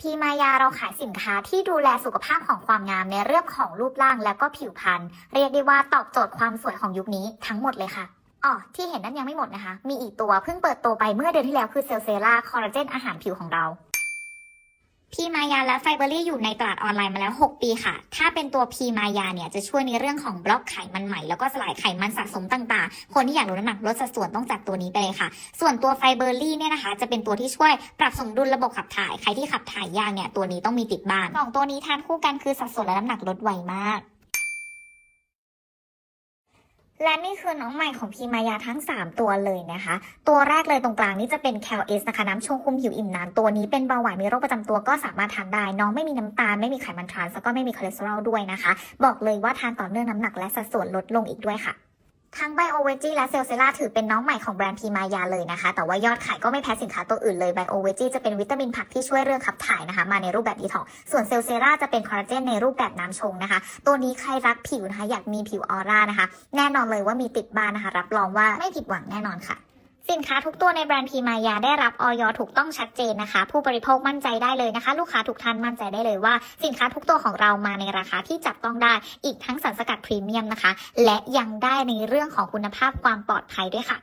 พีมายาเราขายสินค้าที่ดูแลสุขภาพของความงามในเรื่องของรูปร่างและก็ผิวพรรณเรียกได้ว่าตอบโจทย์ความสวยของยุคนี้ทั้งหมดเลยค่ะอ๋อที่เห็นนั้นยังไม่หมดนะคะ มีอีกตัวเพิ่งเปิดตัวไปเมื่อเดือนที่แล้วคือเซลเซล่าคอลลาเจนอาหารผิวของเรา พีมายาและไฟเบอรี่อยู่ในตลาดออนไลน์มาแล้ว 6 ปีค่ะ ถ้าเป็นตัวพีมายาเนี่ยจะช่วยในเรื่องของบล็อกไขมันใหม่แล้วก็สลายไขมันสะสมต่างๆ คนที่อยากลดน้ำหนักลดสัดส่วนต้องจัดตัวนี้ไปเลยค่ะ ส่วนตัวไฟเบอรี่เนี่ยนะคะ จะเป็นตัวที่ช่วยปรับสมดุลระบบขับถ่าย ใครที่ขับถ่ายยากเนี่ยตัวนี้ต้องมีติดบ้านสองตัวนี้ทานคู่กันคือสัดส่วนและน้ำหนักลดไวมาก และนี่คือน้องใหม่ของพีมายาทั้ง 3 ตัวเลยนะคะ ตัวแรกเลยตรงกลางนี่จะเป็นแคลเอสนะคะน้ำชงคุมหิวอิ่มนานตัวนี้เป็นเบาหวานมีโรคประจำตัวก็สามารถทานได้ น้องไม่มีน้ำตาลไม่มีไขมันทรานส์แล้วก็ไม่มีคอเลสเตอรอลด้วยนะคะ บอกเลยว่าทานต่อเนื่องน้ำหนักและสัดส่วนลดลงอีกด้วยค่ะ ทั้งไบโอเวจีและเซลเซล่าถือเป็นน้องใหม่ของแบรนด์พีมายาเลยนะคะ แต่ว่ายอดขายก็ไม่แพ้สินค้าตัวอื่นเลยไบโอเวจีจะเป็นวิตามินผักที่ช่วยเรื่องขับถ่ายนะคะ มาในรูปแบบดีท็อกส่วนเซลเซล่าจะเป็นคอลลาเจนในรูปแบบน้ำชงนะคะ ตัวนี้ใครรักผิวนะคะอยากมีผิวออร่านะคะ แน่นอนเลยว่ามีติดบ้านนะคะ รับรองว่าไม่ผิดหวังแน่นอนค่ะ สินค้าทุกตัวในแบรนด์พีมายาได้รับออยถูกต้องชัดเจนนะคะ ผู้บริโภคมั่นใจได้เลยนะคะ ลูกค้าทุกท่านมั่นใจได้เลยว่า สินค้าทุกตัวของเรามาในราคาที่จับต้องได้ อีกทั้งสารสกัดพรีเมียมนะคะ และยังได้ในเรื่องของคุณภาพความปลอดภัยด้วยค่ะ